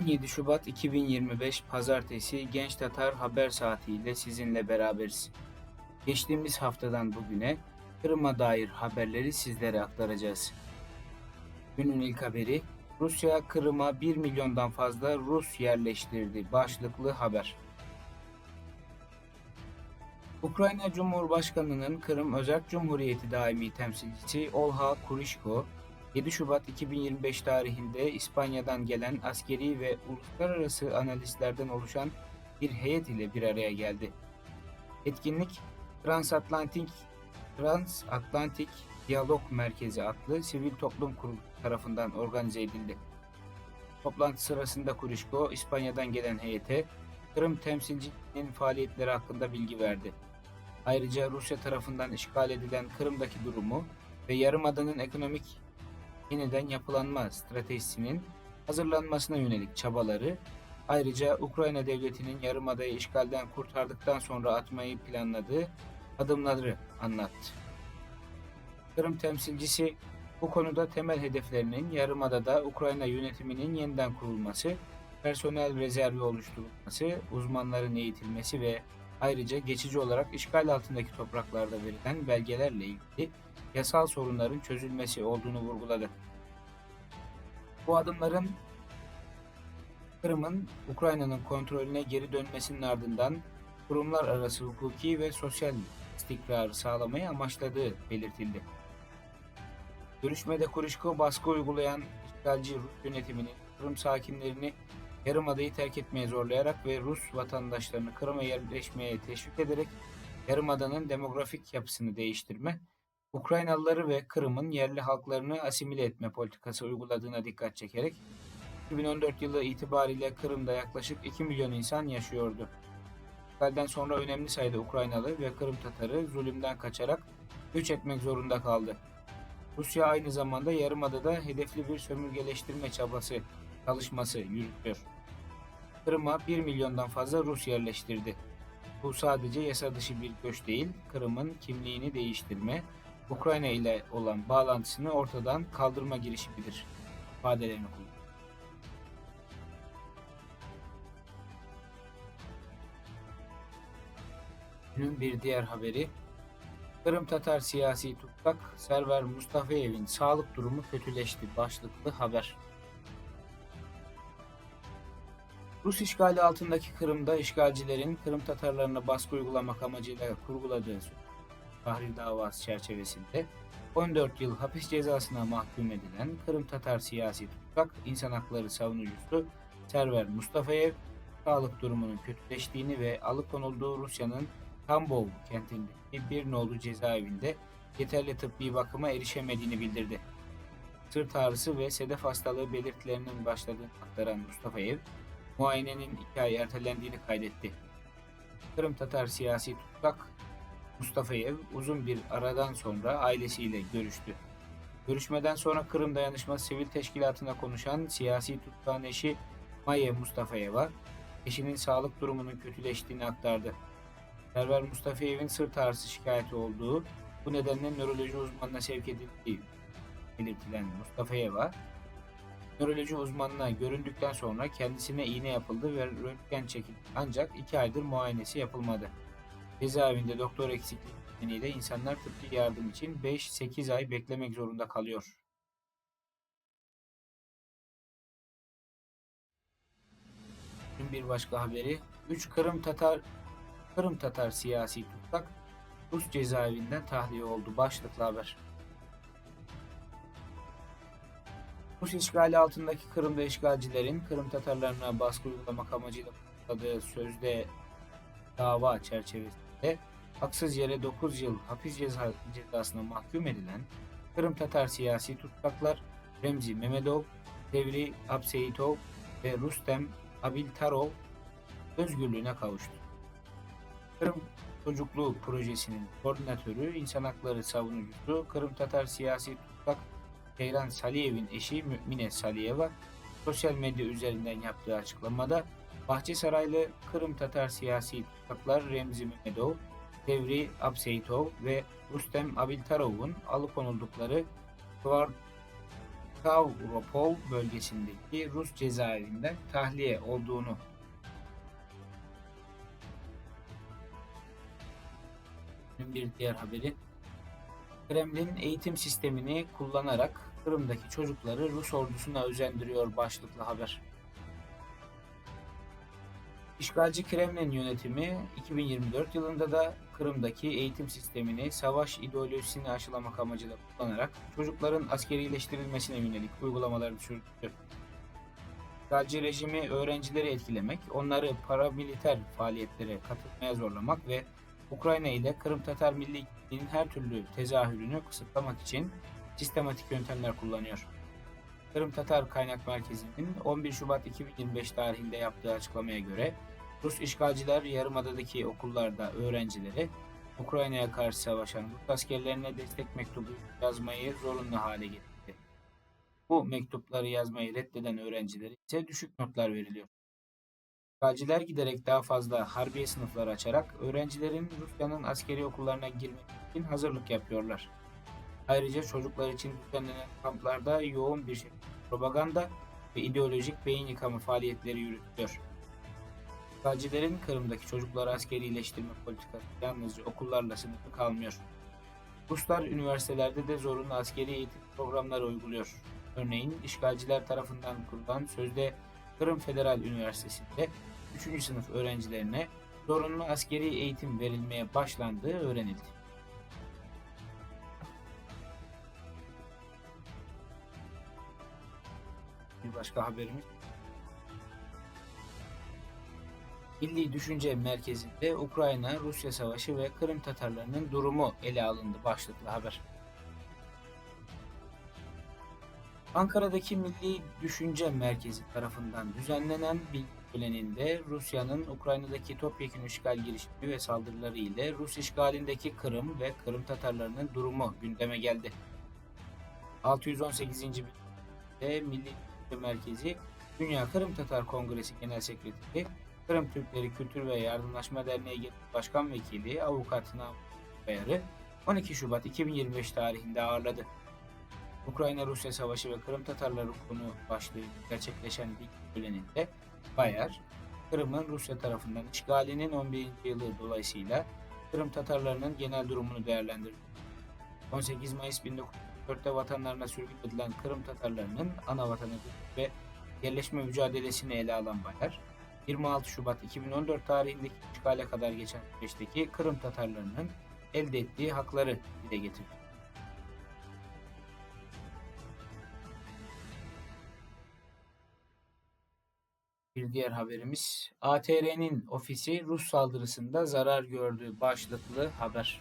17 Şubat 2025 Pazartesi Genç Tatar Haber Saati ile sizinle beraberiz. Geçtiğimiz haftadan bugüne Kırım'a dair haberleri sizlere aktaracağız. Günün ilk haberi Rusya Kırım'a 1 milyondan fazla Rus yerleştirdi başlıklı haber. Ukrayna Cumhurbaşkanı'nın Kırım Özerk Cumhuriyeti daimi temsilcisi Olha Kurishko, 7 Şubat 2025 tarihinde İspanya'dan gelen askeri ve uluslararası analistlerden oluşan bir heyet ile bir araya geldi. Etkinlik Transatlantik Transatlantik Diyalog Merkezi adlı sivil toplum kurulu tarafından organize edildi. Toplantı sırasında Kurişko, İspanya'dan gelen heyete Kırım temsilciliğinin faaliyetleri hakkında bilgi verdi. Ayrıca Rusya tarafından işgal edilen Kırım'daki durumu ve Yarımada'nın ekonomik yeniden yapılanma stratejisinin hazırlanmasına yönelik çabaları, ayrıca Ukrayna devletinin Yarımada'yı işgalden kurtardıktan sonra atmayı planladığı adımları anlattı. Kırım temsilcisi bu konuda temel hedeflerinin Yarımada'da Ukrayna yönetiminin yeniden kurulması, personel rezervi oluşturulması, uzmanların eğitilmesi ve ayrıca geçici olarak işgal altındaki topraklarda verilen belgelerle ilgili yasal sorunların çözülmesi olduğunu vurguladı. Bu adımların Kırım'ın Ukrayna'nın kontrolüne geri dönmesinin ardından kurumlar arası hukuki ve sosyal istikrarı sağlamayı amaçladığı belirtildi. Görüşmede Kurişko baskı uygulayan işgalci Rus yönetiminin Kırım sakinlerini Yarımada'yı terk etmeye zorlayarak ve Rus vatandaşlarını Kırım'a yerleşmeye teşvik ederek Yarımada'nın demografik yapısını değiştirme, Ukraynalıları ve Kırım'ın yerli halklarını asimile etme politikası uyguladığına dikkat çekerek 2014 yılı itibariyle Kırım'da yaklaşık 2 milyon insan yaşıyordu. İşgalden sonra önemli sayıda Ukraynalı ve Kırım Tatarı zulümden kaçarak göç etmek zorunda kaldı. Rusya aynı zamanda Yarımada'da hedefli bir sömürgeleştirme çabası çalışması yürütüyor. Kırım'a 1 milyondan fazla Rus yerleştirdi. Bu sadece yasa dışı bir göç değil, Kırım'ın kimliğini değiştirme, Ukrayna ile olan bağlantısını ortadan kaldırma girişimidir. ifadelerini kullandı. Günün bir diğer haberi Kırım Tatar siyasi tutsak Server Mustafayev'in sağlık durumu kötüleşti başlıklı haber. Rus işgali altındaki Kırım'da işgalcilerin Kırım Tatarlarına baskı uygulamak amacıyla kurguladığı tahrir davası çerçevesinde 14 yıl hapis cezasına mahkum edilen Kırım Tatar siyasi tutsak insan hakları savunucusu Server Mustafayev sağlık durumunun kötüleştiğini ve alıkonulduğu Rusya'nın Tambov kentindeki bir nolu cezaevinde yeterli tıbbi bakıma erişemediğini bildirdi. Sırt ağrısı ve sedef hastalığı belirtilerinin başladığını aktaran Mustafayev, muayenenin iki ay ertelendiğini kaydetti. Kırım Tatar siyasi tutsak Mustafayev uzun bir aradan sonra ailesiyle görüştü. Görüşmeden sonra Kırım Dayanışması Sivil Teşkilatı'na konuşan siyasi tutkağın eşi Maye Mustafayeva, eşinin sağlık durumunun kötüleştiğini aktardı. Server Mustafayev'in sırt ağrısı şikayeti olduğu, bu nedenle nöroloji uzmanına sevk edildiği belirtilen Mustafayeva, nöroloji uzmanına göründükten sonra kendisine iğne yapıldı ve röntgen çekildi. Ancak iki aydır muayenesi yapılmadı. Cezaevinde doktor eksikliği nedeniyle insanlar tıbbi yardım için 5-8 ay beklemek zorunda kalıyor. Bir başka haberi 3 Kırım Tatar Kırım Tatar siyasi tutsak Rus cezaevinden tahliye oldu başlıklı haber. Rus işgali altındaki Kırım'da işgalcilerin Kırım Tatarlarına baskı uygulamak amacıyla kuruladığı sözde dava çerçevesinde haksız yere 9 yıl hapis ceza, cezasına mahkum edilen Kırım Tatar siyasi tutsaklar Remzi Memedov, Devri Abseyitov ve Rustem Abiltarov özgürlüğüne kavuştu. Kırım Çocukluğu Projesi'nin koordinatörü, insan hakları savunucusu, Kırım Tatar siyasi tutsak Ceylan Saliyev'in eşi Mümine Saliyeva, sosyal medya üzerinden yaptığı açıklamada Bahçesaraylı Kırım Tatar siyasi tutsaklar Remzi Mehmedov, Devri Abseytov ve Rustem Abiltarov'un alıkonuldukları Stavropol bölgesindeki Rus cezaevinden tahliye olduğunu bir diğer haberi Kremlin eğitim sistemini kullanarak Kırım'daki çocukları Rus ordusuna özendiriyor başlıklı haber. İşgalci Kremlin yönetimi 2024 yılında da Kırım'daki eğitim sistemini savaş ideolojisini aşılamak amacıyla kullanarak çocukların askerileştirilmesine yönelik uygulamaları sürdürdü. İşgalci rejimi öğrencileri etkilemek, onları paramiliter faaliyetlere katılmaya zorlamak ve Ukrayna ile Kırım Tatar milliyetinin her türlü tezahürünü kısıtlamak için sistematik yöntemler kullanıyor. Kırım Tatar Kaynak Merkezi'nin 11 Şubat 2025 tarihinde yaptığı açıklamaya göre Rus işgalciler Yarımada'daki okullarda öğrencilere Ukrayna'ya karşı savaşan Rus askerlerine destek mektubu yazmayı zorunlu hale getirdi. Bu mektupları yazmayı reddeden öğrencilere ise düşük notlar veriliyor. İşgalciler giderek daha fazla harbiye sınıfları açarak öğrencilerin Rusya'nın askeri okullarına girmek için hazırlık yapıyorlar. Ayrıca çocuklar için düzenlenen kamplarda yoğun bir şekilde propaganda ve ideolojik beyin yıkama faaliyetleri yürütülüyor. İşgalcilerin Kırım'daki çocukları askerileştirme politikası yalnızca okullarla sınırlı kalmıyor. Ruslar üniversitelerde de zorunlu askeri eğitim programları uyguluyor. Örneğin işgalciler tarafından kurulan sözde Kırım Federal Üniversitesi'nde 3. sınıf öğrencilerine zorunlu askeri eğitim verilmeye başlandığı öğrenildi. Bir başka haberimiz. Milli Düşünce Merkezi'nde Ukrayna-Rusya Savaşı ve Kırım Tatarlarının durumu ele alındı başlıklı haber. Ankara'daki Milli Düşünce Merkezi tarafından düzenlenen bilgi töreninde Rusya'nın Ukrayna'daki topyekun işgal girişimi ve saldırıları ile Rus işgalindeki Kırım ve Kırım Tatarlarının durumu gündeme geldi. 618. bölümde Milli Merkezi Dünya Kırım Tatar Kongresi Genel Sekreteri Kırım Türkleri Kültür ve Yardımlaşma Derneği Genel Başkan Vekili Avukat Namık Bayar'ı 12 Şubat 2025 tarihinde ağırladı. Ukrayna-Rusya Savaşı ve Kırım Tatarları konu başlığı gerçekleşen bir töreninde Bayar, Kırım'ın Rusya tarafından işgalinin 11. yılı dolayısıyla Kırım Tatarlarının genel durumunu değerlendirdi. 18 Mayıs 1944'te vatanlarına sürgün edilen Kırım Tatarlarının ana vatanı ve yerleşme mücadelesini ele alan Bayar, 26 Şubat 2014 tarihindeki işgale kadar geçen süreçteki Kırım Tatarlarının elde ettiği hakları dile getirdi. Bir diğer haberimiz ATR'nin ofisi Rus saldırısında zarar gördü başlıklı haber.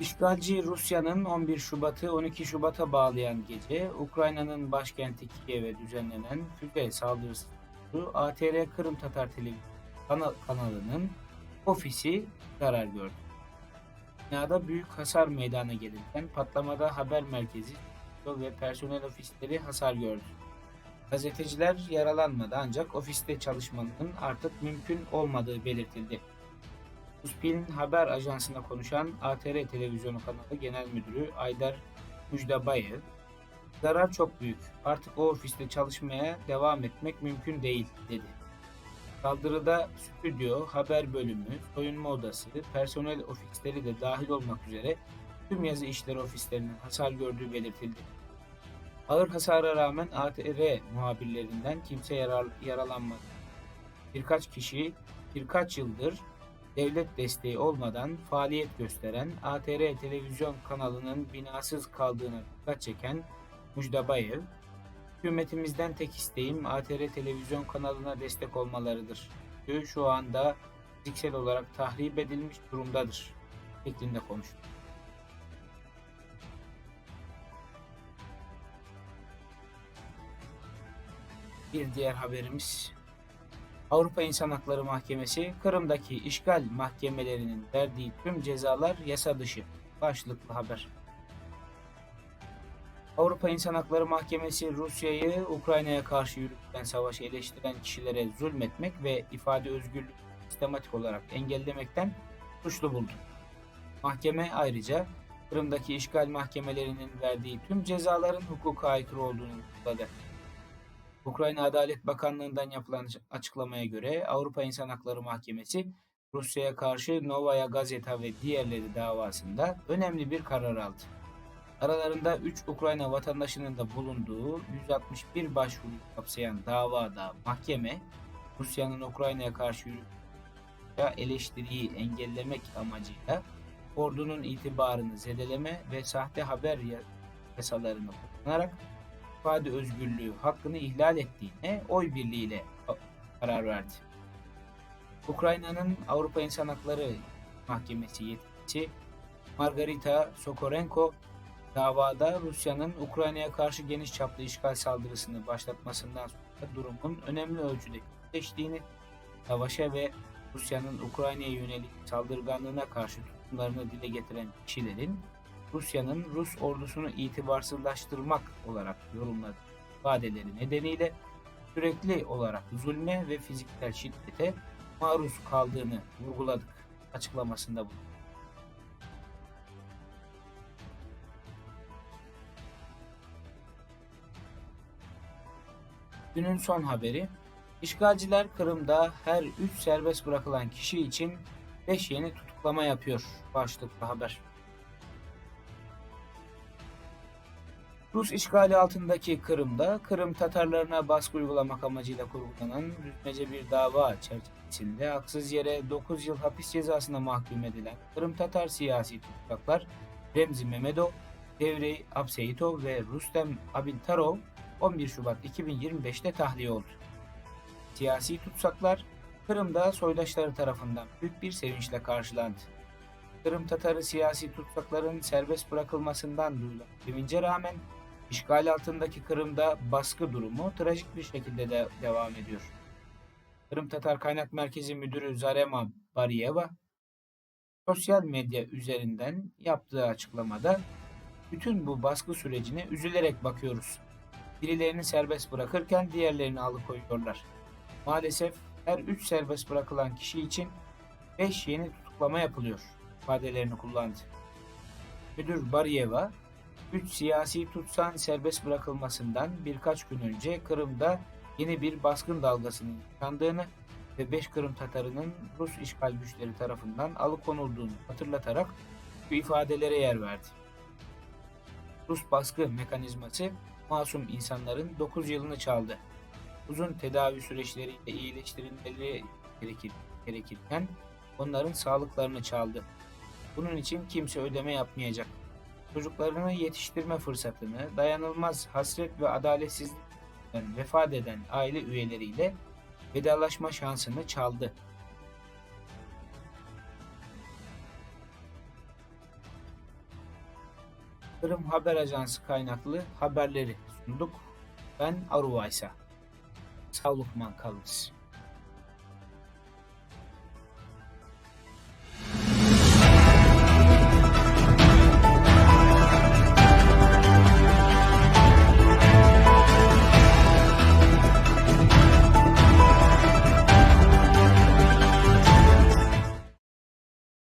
İşgalci Rusya'nın 11 Şubat'ı 12 Şubat'a bağlayan gece Ukrayna'nın başkenti Kiev'e düzenlenen füze saldırısı ATR Kırım Tatar Televizyon kanal, kanalının ofisi zarar gördü. Binada büyük hasar meydana gelirken patlamada haber merkezi ve personel ofisleri hasar gördü. Gazeteciler yaralanmadı ancak ofiste çalışmanın artık mümkün olmadığı belirtildi. Uspil'in haber ajansına konuşan ATR televizyonu kanalı genel müdürü Aydar Müjdabayev, zarar çok büyük. Artık o ofiste çalışmaya devam etmek mümkün değil dedi. Saldırıda stüdyo, haber bölümü, soyunma odası, personel ofisleri de dahil olmak üzere tüm yazı işleri ofislerinin hasar gördüğü belirtildi. Ağır hasara rağmen ATR muhabirlerinden kimse yarar, yaralanmadı. Birkaç kişi birkaç yıldır devlet desteği olmadan faaliyet gösteren ATR televizyon kanalının binasız kaldığına dikkat çeken Mujdabayev, hükümetimizden tek isteğim ATR televizyon kanalına destek olmalarıdır. Şu anda fiziksel olarak tahrip edilmiş durumdadır şeklinde konuştu. Bir diğer haberimiz Avrupa İnsan Hakları Mahkemesi Kırım'daki işgal mahkemelerinin verdiği tüm cezalar yasa dışı başlıklı haber. Avrupa İnsan Hakları Mahkemesi Rusya'yı Ukrayna'ya karşı yürütülen savaşı eleştiren kişilere zulmetmek ve ifade özgürlüğü sistematik olarak engellemekten suçlu buldu. Mahkeme ayrıca Kırım'daki işgal mahkemelerinin verdiği tüm cezaların hukuka aykırı olduğunu vurguladı. Ukrayna Adalet Bakanlığı'ndan yapılan açıklamaya göre Avrupa İnsan Hakları Mahkemesi Rusya'ya karşı Novaya Gazeta ve diğerleri davasında önemli bir karar aldı. Aralarında 3 Ukrayna vatandaşının da bulunduğu 161 başvuru kapsayan davada mahkeme Rusya'nın Ukrayna'ya karşı eleştiriyi engellemek amacıyla ordunun itibarını zedeleme ve sahte haber yasalarını kullanarak ifade özgürlüğü hakkını ihlal ettiğine oy birliğiyle karar verdi. Ukrayna'nın Avrupa İnsan Hakları Mahkemesi yetkisi Margarita Sokorenko davada Rusya'nın Ukrayna'ya karşı geniş çaplı işgal saldırısını başlatmasından sonra durumun önemli ölçüde kötüleştiğini, savaşa ve Rusya'nın Ukrayna'ya yönelik saldırganlığına karşı tutumlarını dile getiren kişilerin Rusya'nın Rus ordusunu itibarsızlaştırmak olarak yorumladığı ifadeleri nedeniyle sürekli olarak zulme ve fiziksel şiddete maruz kaldığını vurguladık açıklamasında bulundu. Günün son haberi, işgalciler Kırım'da her 3 serbest bırakılan kişi için 5 yeni tutuklama yapıyor başlıklı haber. Rus işgali altındaki Kırım'da Kırım Tatarlarına baskı uygulamak amacıyla kurgulanan rütmece bir dava çerçevesinde haksız yere 9 yıl hapis cezasına mahkum edilen Kırım Tatar siyasi tutuklar Remzi Memedov, Devri Abseyitov ve Rustem Abiltarov 11 Şubat 2025'te tahliye oldu. Siyasi tutsaklar Kırım'da soydaşları tarafından büyük bir sevinçle karşılandı. Kırım Tatarı siyasi tutsakların serbest bırakılmasından duyulan sevince rağmen işgal altındaki Kırım'da baskı durumu trajik bir şekilde de devam ediyor. Kırım Tatar Kaynak Merkezi Müdürü Zarema Bariyeva sosyal medya üzerinden yaptığı açıklamada bütün bu baskı sürecine üzülerek bakıyoruz. Birilerini serbest bırakırken diğerlerini alıkoyuyorlar. Maalesef her 3 serbest bırakılan kişi için 5 yeni tutuklama yapılıyor ifadelerini kullandı. Müdür Bariyeva, 3 siyasi tutsan serbest bırakılmasından birkaç gün önce Kırım'da yeni bir baskın dalgasının yaşandığını ve 5 Kırım Tatarının Rus işgal güçleri tarafından alıkonulduğunu hatırlatarak bu ifadelere yer verdi. Rus baskı mekanizması masum insanların 9 yılını çaldı. Uzun tedavi süreçleriyle iyileştirilmeleri gerekir, gerekirken onların sağlıklarını çaldı. Bunun için kimse ödeme yapmayacak. Çocuklarını yetiştirme fırsatını dayanılmaz hasret ve adaletsizlikten vefat eden aile üyeleriyle vedalaşma şansını çaldı. Kırım Haber Ajansı kaynaklı haberleri sunduk. Ben Aruvaysa. Sağlıkman kalınız.